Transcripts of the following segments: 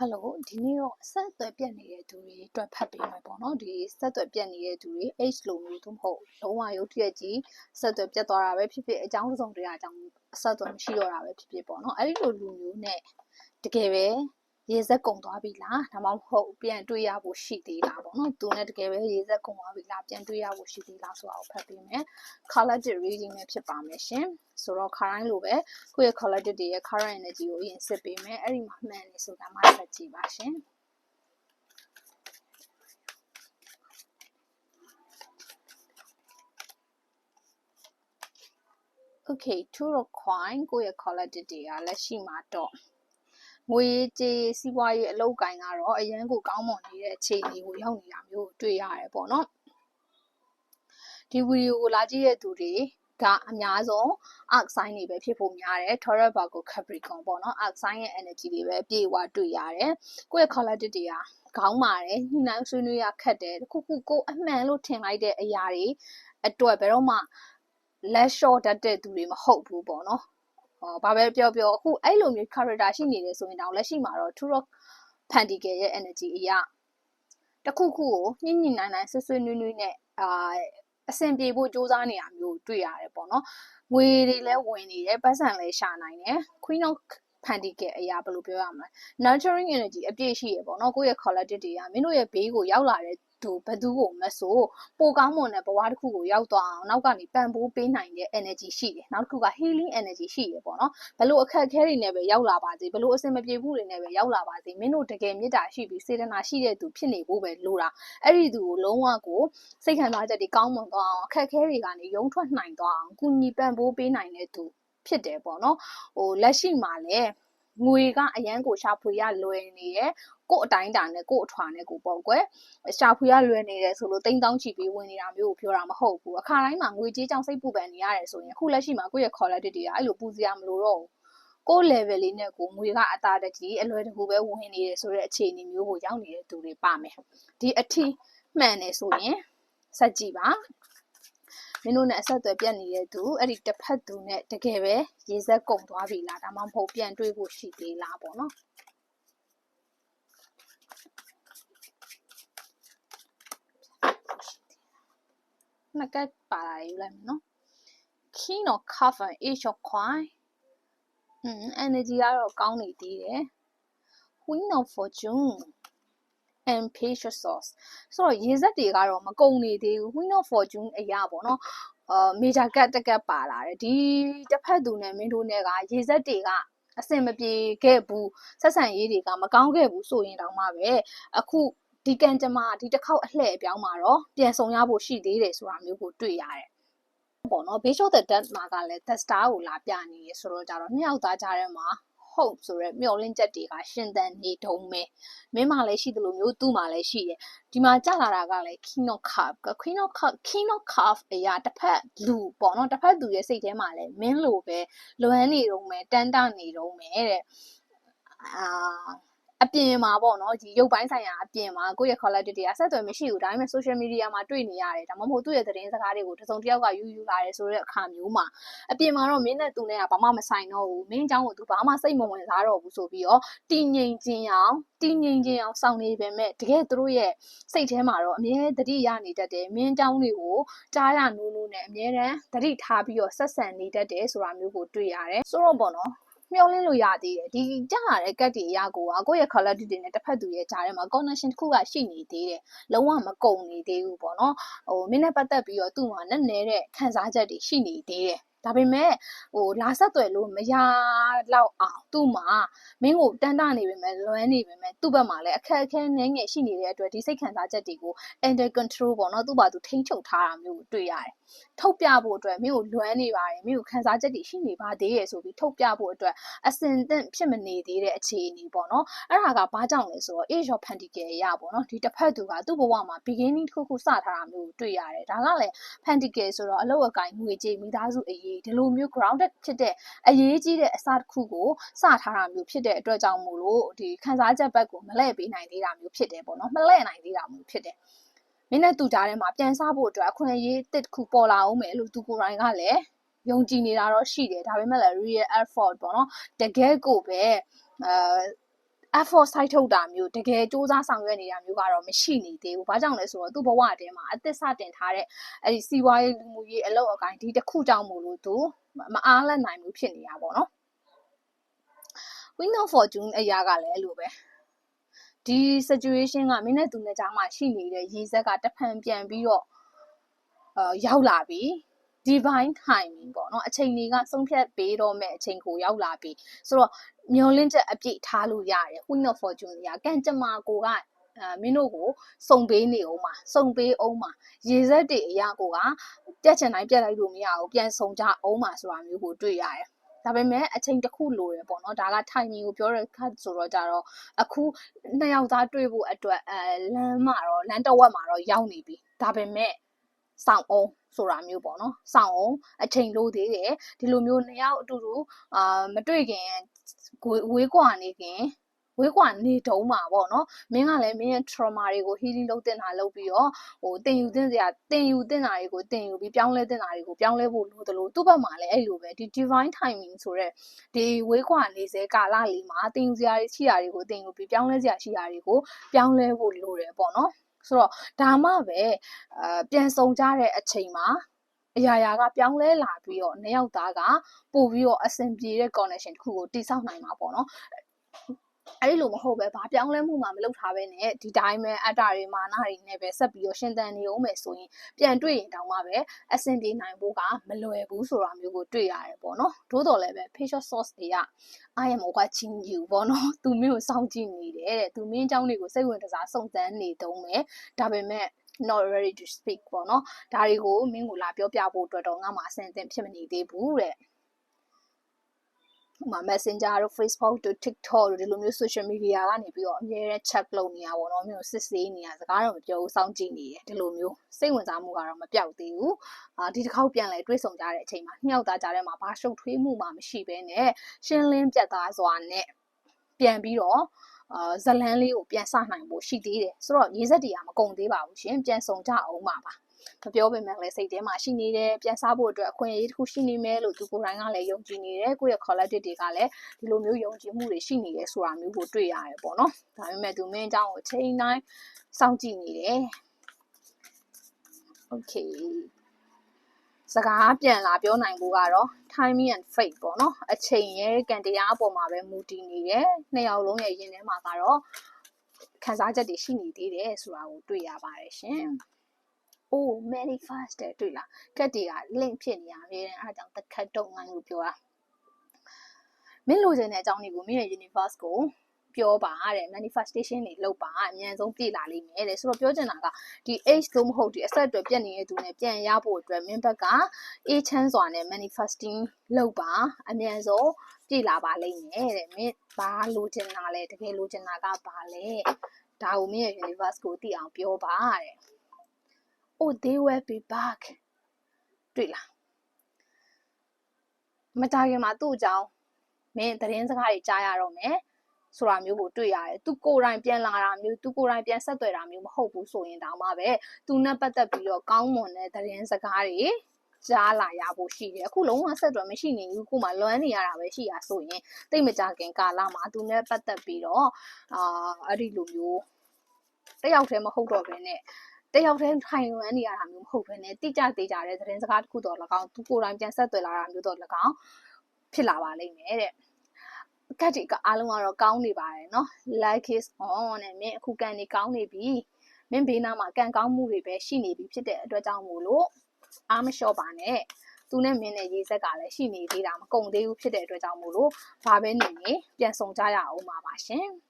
ဟယ်လိုဒီနေ့တော့ဆက်အသွယ်ပြတ်နေတဲ့သူတွေအတွက်ဖတ်ပေးမယ်ပေါ့နော်ဒီဆက်အသွယ်ပြတ်နေတဲ့သူတွေ H လိုမျိုးသို့မဟုတ်လုံးဝရုပ်တရက်ကြီးဆက်အသွယ်ပြတ်သွားတာပဲဖြစ်ဖြစ်အကြောင်းစုံတွေအကြောင်းဆက်အသွယ်မရှိတော့တာပဲဖြစ်ဖြစ်ပေါ့နော်အဲ့ဒီလိုလူမျိုးနဲ့တကယ်ပဲ ရေစက်ကုံသွားပြီလားဒါမှမဟုတ်ပြန်တွေ့ရဖို့ရှိသေးလားပေါ့နော်သူနဲ့တကယ်ပဲရေစက်ကုံသွားပြီလားပြန်တွေ့ရဖို့ရှိသေးလားဆိုတာကိုဖတ်ပေးမယ် collective reading နဲ့ဖြစ်ပါမယ်ရှင်ဆိုတော့ခါတိုင်းလိုပဲကိုယ့်ရဲ့ collective တွေရဲ့ current energy ကိုအရင်စစ်ပေးမယ်အဲ့ဒီမှာမှန်နေဆိုတာမှဆက်ကြည့်ပါရှင် Okay two of coin ကိုယ့်ရဲ့ collective တွေကလက်ရှိမှာတော့ ငွေကြေးစီးပွားရေးအလုပ်ကိုင်ကတော့အရန်ကိုကောင်းမွန်နေတဲ့အခြေအနေကိုရောက်နေတာမျိုးတွေ့ရတယ်ပေါ့နော်ဒီဗီဒီယိုကိုလာကြည့်တဲ့သူတွေကအများဆုံး arc sign တွေပဲဖြစ်ဖို့များတယ် Taurus Virgo Capricorn ပေါ့နော် arc sign ရဲ့ energy တွေပဲအပြည့်အဝတွေ့ရတယ်ကိုယ့်ရဲ့ collective တွေကခေါင်းမာတယ်ညှိနှိုင်းဆွေးနွေးရခက်တယ်တခုခုကိုအမှန်လို့ထင်လိုက်တဲ့အရာတွေအတွက်ဘယ်တော့မှလက်လျှော့တတ်တဲ့သူတွေမဟုတ်ဘူးပေါ့နော်ဟော ဘာပဲပြောပြောအခုအဲ့လိုမျိုး character ရှိနေတယ်ဆိုရင်တောင်လက်ရှိမှာတော့ Two of Pentacle ရဲ့ energy အရာတခုခုကိုညှိညှိနှိုင်းနှိုင်းဆွဆွနွေးနွေးနဲ့အာအဆင်ပြေဖို့စူးစမ်းနေတာမျိုးတွေ့ရတယ်ပေါ့နော်ငွေတွေလည်းဝင်နေတယ်ပတ်စံလည်းရှာနိုင်တယ် Queen of ဖန်တီးခဲ့အရာဘယ်လိုပြောရမလဲ nurturing energy အပြည့်ရှိရပေါ့နော်ကိုယ့်ရဲ့ collective တွေကမင်းတို့ရဲ့ဘေးကိုရောက်လာတဲ့ သူဘသူကိုမဆိုပိုကောင်းမွန်တဲ့ဘဝတစ်ခုကိုရောက်သွားအောင်နောက်ကနေပံ့ပိုးပေးနိုင်တဲ့ energy ရှိတယ်နောက်တစ်ခုက healing energy ရှိရပေါ့နော်ဘလို့အခက်အခဲတွေနဲ့ပဲရောက်လာပါစေဘလို့အဆင်မပြေမှုတွေနဲ့ပဲရောက်လာပါစေမင်းတို့တကယ်မေတ္တာရှိပြီးစေတနာရှိတဲ့သူဖြစ်နေဖို့ပဲလိုတာအဲ့ဒီသူကိုလုံးဝကိုစိတ်ခံစားချက်တွေကောင်းမွန်သွားအောင်အခက်အခဲတွေကနေရုံထွက်နိုင်သွားအောင်ကုညီပံ့ပိုးပေးနိုင်တဲ့သူဖြစ်တယ်ပေါ့နော်ဟိုလက်ရှိမှာလည်း ငွေကအရန်ကိုရှာဖွေရလွယ်နေရဲ့ကို့အတိုင်းတာနဲ့ကို့အထွာနဲ့ကိုပေါ့ကွယ်ရှာဖွေရလွယ်နေတယ်ဆိုလို့တိန်းတောင်းချီပြီးဝင်နေတာမျိုးကိုပြောတာမဟုတ်ဘူးအခါတိုင်းမှာငွေကြေးကြောင့်စိတ်ပူပန်နေရတယ်ဆိုရင်အခုလက်ရှိမှာကိုယ့်ရဲ့ quality တွေကအဲ့လိုပူစရာမလိုတော့ဘူးကို level လေးနဲ့ကိုငွေကအတာတကြီးအလွယ်တကူပဲဝင်နေတယ်ဆိုတဲ့အခြေအနေမျိုးကိုရောက်နေတဲ့သူတွေပါမယ်ဒီအထီးမှန်နေဆိုရင်စက်ကြည့်ပါ မင်းတို့နဲ့အဆက်အသွယ်ပြတ်နေတဲ့သူအဲ့ဒီတစ်ဖက်သူနဲ့တကယ်ပဲရေစက်ကုန်သွားပြီလားဒါမှမဟုတ်ပြန်တွေ့ဖို့ရှိသေးလားပေါ့နော်နှစ်ကတ်ပါလာယူလိုက်မယ်နော် King of Cup and Ace of Coin อืม energy ကတော့ကောင်းနေသေးတယ် Queen of Fortune and Page Sauce ဆိုတော့ရေစက်တွေကတော့မကုန်နေသေးဘူး Queen of Fortune အရာပေါ့နော်အာ major cut တက်ကတ်ပါလာတယ်ဒီတစ်ဖက်သူနဲ့မင်းတို့နဲ့ကရေစက်တွေကအဆင်မပြေခဲ့ဘူးဆက်ဆံရေးတွေကမကောင်းခဲ့ဘူးဆိုရင်တောင်မှပဲအခုဒီကံကြမ္မာဒီတစ်ခေါက်အလှည့်အပြောင်းမှာတော့ပြန်ဆောင်ရဖို့ရှိသေးတယ်ဆိုတာမျိုးကိုတွေ့ရတယ်ပေါ့နော် Base of the Dead မှာကလည်း The Star ကိုလာပြနေရဆိုတော့ကြတော့နှစ်ယောက်သားကြားထဲမှာ hope ဆိုရဲမျှော်လင့်ချက်တွေကရှင်သန်နေတုံးပဲမင်းမှလည်းရှိတယ်လို့မျိုးသူ့မှလည်းရှိတယ်ဒီမှာကြာလာတာကလည်း King of Cup Queen of Cup King of Cup အရာတစ်ဖက်လူပေါ့နော်တစ်ဖက်သူရဲ့စိတ်ထဲမှာလည်းမင်းလိုပဲလွမ်းနေတုံးပဲတန်းတနေတုံးပဲတဲ့အာ အပြင်မှာပေါ့နော်ဒီရုပ်ပိုင်းဆိုင်ရာအပြင်မှာကိုယ့်ရဲ့ quality တွေအဆက်အသွယ်မရှိဘူးဒါပေမဲ့ social media မှာတွေ့နေရတယ်ဒါမှမဟုတ်သူ့ရဲ့သတင်းစကားတွေကိုတစ်စုံတစ်ယောက်ကယူယူလာတယ်ဆိုတဲ့အခါမျိုးမှာအပြင်မှာတော့မင်းနဲ့သူနဲ့ကဘာမှမဆိုင်တော့ဘူးမင်းအကြောင်းကိုသူဘာမှစိတ်မဝင်စားတော့ဘူးဆိုပြီးတော့တည်ငြိမ်ခြင်းအောင်တည်ငြိမ်ခြင်းအောင်စောင့်နေပေမဲ့တကယ်သူတို့ရဲ့စိတ်ထဲမှာတော့အမြဲတတိရနေတတ်တယ်မင်းအကြောင်းတွေကိုကြားရနိုးနိုးနဲ့အမြဲတမ်းတတိထားပြီးတော့ဆက်ဆံနေတတ်တယ်ဆိုတာမျိုးကိုတွေ့ရတယ်ဆိုတော့ပေါ့နော် မျောလင်းလို့ရသေးတယ်ဒီကြာလာတဲ့ကတ်တွေအရာကိုကကိုယ့်ရဲ့ quality တွေနဲ့တစ်ဖက်သူရဲ့ကြားထဲမှာ connection တစ်ခုကရှိနေသေးတယ်လုံးဝမကုန်နေသေးဘူးပေါ့နော်ဟိုမင်းနဲ့ပတ်သက်ပြီးတော့သူ့မှာနဲ့နေတဲ့ခံစားချက်တွေရှိနေသေးတယ် ဒါပေမဲ့ဟိုလာဆက်သွယ်လို့မရတော့အောင်သူ့မှာမင်းကိုတန်းတနေပေမဲ့လွမ်းနေပေမဲ့သူ့ဘက်မှာလည်းအခက်အခဲနည်းငယ်ရှိနေတဲ့အတွက်ဒီစိတ်ခံစားချက်တွေကို under control ပေါ့နော်သူ့ဘာသူထိန်းချုပ်ထားတာမျိုးကိုတွေ့ရတယ်ထုတ်ပြဖို့အတွက်မင်းကိုလွမ်းနေပါတယ်မင်းကိုခံစားချက်တွေရှိနေပါသေးရဲ့ဆိုပြီးထုတ်ပြဖို့အတွက်အစင်သင့်ဖြစ်မနေသေးတဲ့အခြေအနေပေါ့နော်အဲ့ဒါကဘာကြောင့်လဲဆိုတော့ age of pentacle ရပေါ့နော်ဒီတစ်ဖက်သူကသူ့ဘဝမှာ beginning တစ်ခုခုစထားတာမျိုးကိုတွေ့ရတယ်ဒါကလည်း pentacle ဆိုတော့အလောက်အကိုင်းငွေကြေးမိသားစုအရေးဒီလိုမျိုး grounded ဖြစ်တဲ့အရေးကြီးတဲ့အစားတစ်ခုကိုစထားတာမျိုးဖြစ်တဲ့အတွက်ကြောင့်မို့လို့ဒီခံစားချက်ဘက်ကိုမလဲ့ပေးနိုင်သေးတာမျိုးဖြစ်တယ်ပေါ့နော်မလဲ့နိုင်သေးတာမျိုးဖြစ်တယ်မင်းနဲ့သူကြားထဲမှာပြန်စားဖို့အတွက်အခွင့်အရေးတစ်ခုပေါ်လာအောင်မယ်လို့သူကိုယ်တိုင်ကလည်းယုံကြည်နေတာတော့ရှိတယ်ဒါပေမဲ့လည်း real effort ပေါ့နော်တကယ်ကိုပဲအဲ effort စိုက်ထုတ်တာမျိုးတကယ်စူးစမ်းဆောင်ရွက်နေတာမျိုးကတော့မရှိနေသေးဘူး။ဘာကြောင့်လဲဆိုတော့သူ့ဘဝထဲမှာအသက်စတင်ထားတဲ့အဲ့ဒီစီးပွားရေးလူမှုရေးအလုပ်အကိုင်းဒီတစ်ခုကြောင့်မို့လို့သူမအားလက်နိုင်ဘူးဖြစ်နေတာပေါ့နော်။ Queen of Fortune အရာကလည်းအဲ့လိုပဲ။ဒီ situation ကမင်းနဲ့သူနဲ့ကြားမှာရှိနေတဲ့ရေစက်ကတဖန်ပြန်ပြီးတော့အာရောက်လာပြီ divine timing ပေါ့နော်အချိန်တွေကဆုံးဖြတ်ပေးတော့မဲ့အချိန်ကိုရောက်လာပြီဆိုတော့မျောလင့်ချက်အပြည့်ထားလို့ရတယ် Queen of Fortune ကကံကြမ္မာကိုကအဲမင်းတို့ကိုစုံပေးနေအောင်ပါစုံပေးအောင်ပါရေစက်တွေအရာကိုကပြတ်ချင်တိုင်းပြတ်လိုက်လို့မရဘူးပြန်စုံကြအောင်ပါဆိုတာမျိုးကိုတွေ့ရတယ်ဒါပေမဲ့အချိန်တစ်ခုလိုတယ်ပေါ့နော်ဒါက timing ကိုပြောတဲ့ခါဆိုတော့ကြတော့အခုနှစ်ယောက်သားတွေ့ဖို့အတွက်အဲလမ်းမှာတော့လမ်းတစ်ဝက်မှာတော့ရောက်နေပြီဒါပေမဲ့စောင့်အောင် ဆိုတာမျိုးပေါ့နော်စောင့်အောင်အချိန်လိုသေးတယ်ဒီလိုမျိုးနှစ်ယောက်အတူတူအာမတွေ့ခင်ဝေးကွာနေခင်ဝေးကွာနေတုံးမှာပေါ့နော်မင်းကလည်းမင်းရဲ့ trauma တွေကို healing လုပ်တင်တာလုပ်ပြီးတော့ဟိုတင်ယူတင်စရာတင်ယူတင်တာတွေကိုတင်ယူပြီးပြောင်းလဲတင်တာတွေကိုပြောင်းလဲဖို့လိုသလိုသူ့ဘက်မှာလည်းအဲ့လိုပဲဒီ divine timing ဆိုတဲ့ဒီဝေးကွာနေစေကာလလေးမှာတင်ယူစရာရှိတာတွေကိုတင်ယူပြီးပြောင်းလဲစရာရှိတာတွေကိုပြောင်းလဲဖို့လိုတယ်ပေါ့နော် ဆိုတော့ဒါမှပဲအာပြန်ဆောင်ကြတဲ့အချိန်မှာအရာရာကပြောင်းလဲလာပြီးတော့နှစ်ယောက်သားကပို့ပြီးတော့အဆင်ပြေတဲ့ connection တစ်ခုကိုတိစောက်နိုင်မှာပေါ့နော် အဲ့လိုမဟုတ်ပဲဘာပြောင်းလဲမှုမှမလုပ်ထားပဲနဲ့ဒီတိုင်းပဲအတ္တတွေမာနတွေနဲ့ပဲဆက်ပြီးတော့ရှင်သန်နေအောင်မယ်ဆိုရင်ပြန်တွေ့ရင်တောင်မှပဲအဆင်ပြေနိုင်ဖို့ကမလွယ်ဘူးဆိုတာမျိုးကိုတွေ့ရတယ်ပေါ့နော်သို့တော်လည်းပဲ facial source တွေက I am ကချင်းယူပေါ့နော်သူမင်းကိုစောင့်ကြည့်နေတယ်တဲ့သူမင်းအကြောင်းတွေကိုစိတ်ဝင်စားစုံစမ်းနေတုံးပဲဒါပေမဲ့ not ready to speak ပေါ့နော်ဒါတွေကိုမင်းကိုလာပြောပြဖို့အတွက်တော့ငါမှအဆင်သင့်ဖြစ်မနေသေးဘူးတဲ့ ဟိုမှာ Messenger တို့ Facebook တို့ TikTok တို့ဒီလိုမျိုး social media ကနေပြီးတော့အများနဲ့ check လုပ်နေရပါတော့မျိုးစစ်ဆေးနေရစကားတော့မပြောဘူးစောင့်ကြည့်နေတယ်ဒီလိုမျိုးစိတ်ဝင်စားမှုကတော့မပြောက်သေးဘူးအာဒီတစ်ခေါက်ပြန်လဲတွေးဆုံကြတဲ့အချိန်မှာနှစ်ယောက်သားကြားထဲမှာဘာရှုပ်ထွေးမှုမှမရှိဘဲနဲ့ရှင်းလင်းပြတ်သားစွာနဲ့ပြန်ပြီးတော့အာဇလန်းလေးကိုပြန်စနိုင်ဖို့ရှိသေးတယ်ဆိုတော့ရေးဆက်တွေကမကုန်သေးပါဘူးရှင်ပြန်ဆုံကြအောင်ပါပါ မပြောပေမဲ့လည်းစိတ်ထဲမှာရှိနေတယ်ပြန်စားဖို့အတွက်အခွင့်အရေးတစ်ခုရှိနေမယ်လို့သူကိုယ်တိုင်ကလည်းယုံကြည်နေတယ်ကိုယ့်ရဲ့ collective တွေကလည်းဒီလိုမျိုးယုံကြည်မှုတွေရှိနေတယ်ဆိုတာမျိုးကိုတွေ့ရတယ်ပေါ့နော်ဒါပေမဲ့သူမင်းအကြောင်းကိုချိန်တိုင်းစောင့်ကြည့်နေတယ် okay စကားပြန်လာပြောနိုင်ဖို့ကတော့ timing and fate ပေါ့နော်အချိန်ရဲ့ကံတရားအပေါ်မှာပဲမူတည်နေတယ်နှစ်ယောက်လုံးရဲ့ရင်ထဲမှာကတော့ခံစားချက်တွေရှိနေသေးတယ်ဆိုတာကိုတွေ့ရပါတယ်ရှင်။ oh manifest တဲ့တွေ့လားကက်တွေက link ဖြစ်နေရအမြဲတမ်းအဲဒါကြောင့်တစ်ခတ်တုံငန်းလို့ပြောတာမင်းလိုချင်တဲ့အကြောင်းတွေကိုမင်းရဲ့ universe ကိုပြောပါတဲ့ manifestation တွေလုပ်ပါအမြန်ဆုံးပြည့်လာလိမ့်မယ်တဲ့ဆိုတော့ပြောချင်တာကဒီ age သို့မဟုတ်ဒီအဆက်အသွယ်ပြတ်နေတဲ့သူနဲ့ပြန်ရဖို့အတွက်မင်းဘက်ကအေးချမ်းစွာနဲ့ manifesting လုပ်ပါအမြန်ဆုံးပြည့်လာပါလိမ့်မယ်တဲ့မင်းဘာလိုချင်တာလဲတကယ်လိုချင်တာကဘာလဲဒါကိုမင်းရဲ့ universe ကိုသိအောင်ပြောပါတဲ့ oh they will be back တွေ့လားမကြခင်မှာသူ့အကြောင်းမင်းသတင်းစကားတွေကြားရတော့မယ်ဆိုတာမျိုးကိုတွေ့ရတယ်။ तू ကိုယ်တိုင်ပြန်လာတာမျိုး तू ကိုယ်တိုင်ပြန်ဆက်သွယ်တာမျိုးမဟုတ်ဘူးဆိုရင်တောင်မှပဲ तू နဲ့ပတ်သက်ပြီးတော့ကောင်းမွန်တဲ့သတင်းစကားတွေကြားလာရဖို့ရှိတယ်အခုလုံးဝဆက်သွယ်မရှိနေဘူးခုမှလွမ်းနေရတာပဲရှိရဆိုရင်တိတ်မကြခင်ကာလမှာသူနဲ့ပတ်သက်ပြီးတော့အာအဲ့ဒီလိုမျိုးတယောက်တည်းမဟုတ်တော့ဘဲနဲ့ တယောက်တည်းထိုင်ဝမ်နေရတာမျိုးမဟုတ်ဘဲနဲ့တိကျသေးကြတဲ့သတင်းစကားတစ်ခုတော့၎င်းသူကိုယ်တိုင်ပြန်ဆက်သွယ်လာတာမျိုးတော့၎င်းဖြစ်လာပါလိမ့်မယ်တဲ့ကတ်တီကအားလုံးကတော့ကောင်းနေပါတယ်နော် like is on နဲ့မင်းအခုကန်နေကောင်းနေပြီမင်းဘေးနားမှာကန်ကောင်းမှုတွေပဲရှိနေပြီဖြစ်တဲ့အတွက်ကြောင့်မို့လို့အားမလျှော့ပါနဲ့သူနဲ့မင်းနဲ့ရေးဆက်ကလည်းရှိနေသေးတာမကုန်သေးဘူးဖြစ်တဲ့အတွက်ကြောင့်မို့လို့ဘာပဲနေနေပြန်ဆောင်ကြရအောင်ပါပါရှင်။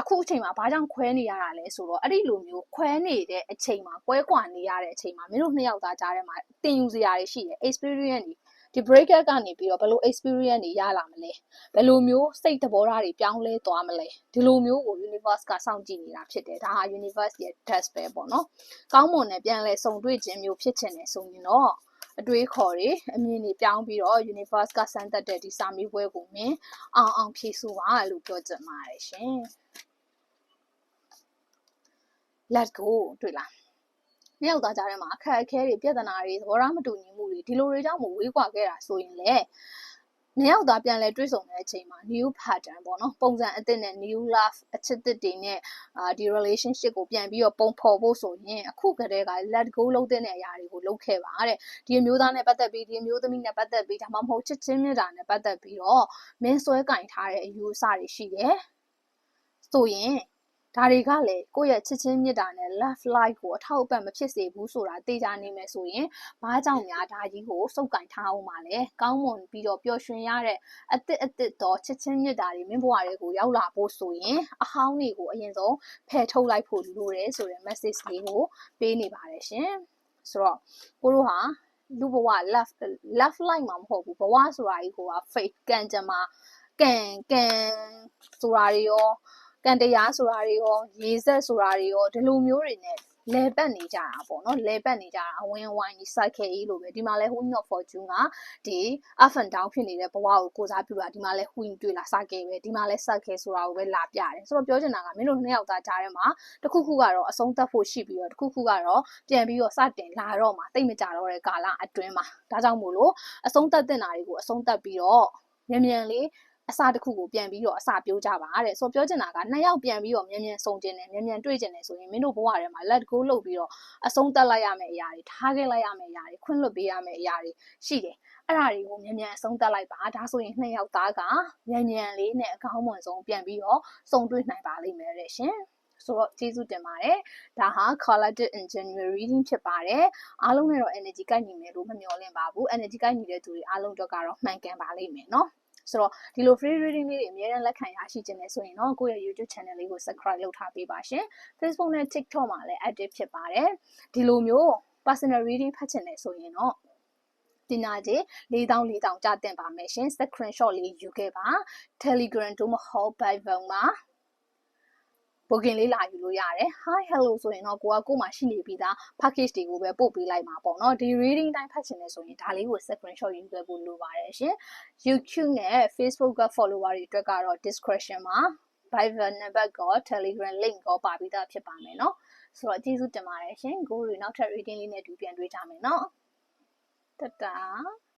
အခုအချိန်မှာဘာကြောင့်ခွဲနေရတာလဲဆိုတော့အဲ့ဒီလိုမျိုးခွဲနေတဲ့အချိန်မှာကွဲကွာနေရတဲ့အချိန်မှာမင်းတို့နှစ်ယောက်သားကြားထဲမှာတင်ယူစရာတွေရှိတယ် experience တွေဒီ breaker ကနေပြီးတော့ဘယ်လို experience တွေရလာမလဲဘယ်လိုမျိုးစိတ်သဘောထားတွေပြောင်းလဲသွားမလဲဒီလိုမျိုးကို universe ကစောင့်ကြည့်နေတာဖြစ်တယ်ဒါဟာ universe ရဲ့ test ပဲပေါ့နော်ကောင်းမွန်တဲ့ပြန်လဲစုံတွေ့ခြင်းမျိုးဖြစ်ချင်တယ်ဆိုရင်တော့ အတွေးခေါ်တွေအမြင်တွေပြောင်းပြီးတော့ universe ကစမ်းသပ်တဲ့ဒီစာမေးပွဲကိုမင်းအောင်အောင်ဖြေဆိုပါလို့ပြောချင်ပါတယ်ရှင် let go တွေ့လားမြောက်သားကြားထဲမှာအခက်အခဲတွေပြဿနာတွေသဘောထားမတူညီမှုတွေဒီလိုတွေကြောင့်မဝေးကွာခဲ့တာဆိုရင်လေ နှစ်ယောက်သားပြန်လဲတွေ့ဆုံတဲ့အချိန်မှာ new pattern ပေါ့နော်ပုံစံအသစ်နဲ့ new love အချစ်သစ်တွေနဲ့အာဒီ relationship ကိုပြန်ပြီးတော့ပုံဖော်ဖို့ဆိုရင်အခုကတည်းက let go လုပ်တဲ့အရာတွေကိုလုပ်ခဲ့ပါတဲ့ဒီအမျိုးသားနဲ့ပတ်သက်ပြီးဒီအမျိုးသမီးနဲ့ပတ်သက်ပြီးဒါမှမဟုတ်ချစ်ချင်းမြတ်တာနဲ့ပတ်သက်ပြီးတော့မင်းဆွဲကင်ထားတဲ့အယူအဆတွေရှိတယ်ဆိုရင် ဒါတွေကလည်းကိုယ့်ရဲ့ချစ်ချင်းမြတ်တာနဲ့ love life ကိုအထောက်အပံ့မဖြစ်စေဘူးဆိုတာသိကြနေမယ်ဆိုရင်ဘာကြောင့်များဒါကြီးကိုစုပ်ကင်ထားအောင်ပါလဲကောင်းမွန်ပြီးတော့ပျော်ရွှင်ရတဲ့အသစ်အသစ်တော့ချစ်ချင်းမြတ်တာတွေမင်းဘဝတွေကိုရောက်လာဖို့ဆိုရင်အဟောင်းတွေကိုအရင်ဆုံးဖယ်ထုတ်လိုက်ဖို့လိုတယ်ဆိုတဲ့ message လေးကိုပေးနေပါတယ်ရှင်ဆိုတော့ကိုတို့ဟာလူဘဝ love love life မှာမဟုတ်ဘူးဘဝဆိုတာကြီးကိုက fate ကံကြမ္မာကံကံဆိုတာတွေရော ကံတရားဆိုတာတွေရောရေဆက်ဆိုတာတွေရောဒီလိုမျိုးတွေနဲ့လဲပတ်နေကြတာပေါ့နော်လဲပတ်နေကြတာအဝင်းဝိုင်းကြီး cycle ကြီးလိုပဲဒီမှာလဲ Wheel of Fortune ကဒီ up and down ဖြစ်နေတဲ့ဘဝကိုကိုစားပြုတာဒီမှာလဲ Wheel တွေ့လာ cycle ပဲဒီမှာလဲ cycle ဆိုတာကိုပဲလာပြတယ်ဆိုတော့ပြောချင်တာကမင်းတို့နှစ်ယောက်သားကြားထဲမှာတစ်ခုခုကတော့အဆုံးသတ်ဖို့ရှိပြီးတော့တစ်ခုခုကတော့ပြန်ပြီးတော့စတင်လာတော့မှာတိတ်မကြတော့တဲ့ကာလအတွင်းမှာဒါကြောင့်မို့လို့အဆုံးသတ်တင်တာတွေကိုအဆုံးသတ်ပြီးတော့မြန်မြန်လေး အစာတစ်ခုကိုပြန်ပြီးတော့အစာပြိုးကြပါတဲ့ဆိုပြောချင်တာကနှစ်ယောက်ပြန်ပြီးတော့မြန်မြန်ဆုံကျင်တယ်မြန်မြန်တွေ့ကျင်တယ်ဆိုရင်မင်းတို့ဘဝထဲမှာ let go လုပ်ပြီးတော့အဆုံးသတ်လိုက်ရမယ့်အရာတွေထားခဲ့လိုက်ရမယ့်အရာတွေခွင့်လွှတ်ပေးရမယ့်အရာတွေရှိတယ်အဲ့ဒါတွေကိုမြန်မြန်အဆုံးသတ်လိုက်ပါဒါဆိုရင်နှစ်ယောက်သားကမြန်မြန်လေးနဲ့အကောင်းမွန်ဆုံးပြန်ပြီးတော့စုံတွေ့နိုင်ပါလိမ့်မယ်တဲ့ရှင်ဆိုတော့ကျေးဇူးတင်ပါတယ်ဒါဟာ collected in January reading ဖြစ်ပါတယ်အားလုံးနဲ့တော့ energy ကိုက်ညီမယ်လို့မမျှော်လင့်ပါဘူး energy ကိုက်ညီတဲ့သူတွေအားလုံးတော့ကတော့မှန်ကန်ပါလိမ့်မယ်เนาะ ဆိုတော့ဒီလို free reading လေးတွေအများနဲ့လက်ခံရရှိခြင်းနဲ့ဆိုရင်တော့ကိုယ့်ရဲ့ YouTube channel လေးကို subscribe လုပ်ထားပေးပါရှင် Facebook နဲ့ TikTok မှာလည်း active ဖြစ်ပါတယ်ဒီလိုမျိုး personal reading ဖတ်ချင်တယ်ဆိုရင်တော့ဒီနာကြီး4000 4000ကြာတင်ပါမယ်ရှင် screenshot လေးယူခဲ့ပါ Telegram တို့မဟုတ် Viber မှာ booking လေးလာယူလို့ရတယ် hi hello ဆိုရင်တော့ကိုကကိုမှရှိနေပြီးသား package တွေကိုပဲပို့ပေးလိုက်မှာပေါ့နော်ဒီ reading တိုင်းဖတ်ချင်တယ်ဆိုရင်ဒါလေးကို screenshot ယူခဲ့ဖို့လိုပါတယ်ရှင် YouTube နဲ့ Facebook က follower တွေအတွက်ကတော့ description မှာ Viber နံပါတ်ကော Telegram link ကောပါပြီးသားဖြစ်ပါမယ်နော်ဆိုတော့ကျေးဇူးတင်ပါတယ်ရှင်ကိုရီနောက်ထပ် reading လေးနဲ့တူပြန်တွေ့ကြမယ်နော်တတာ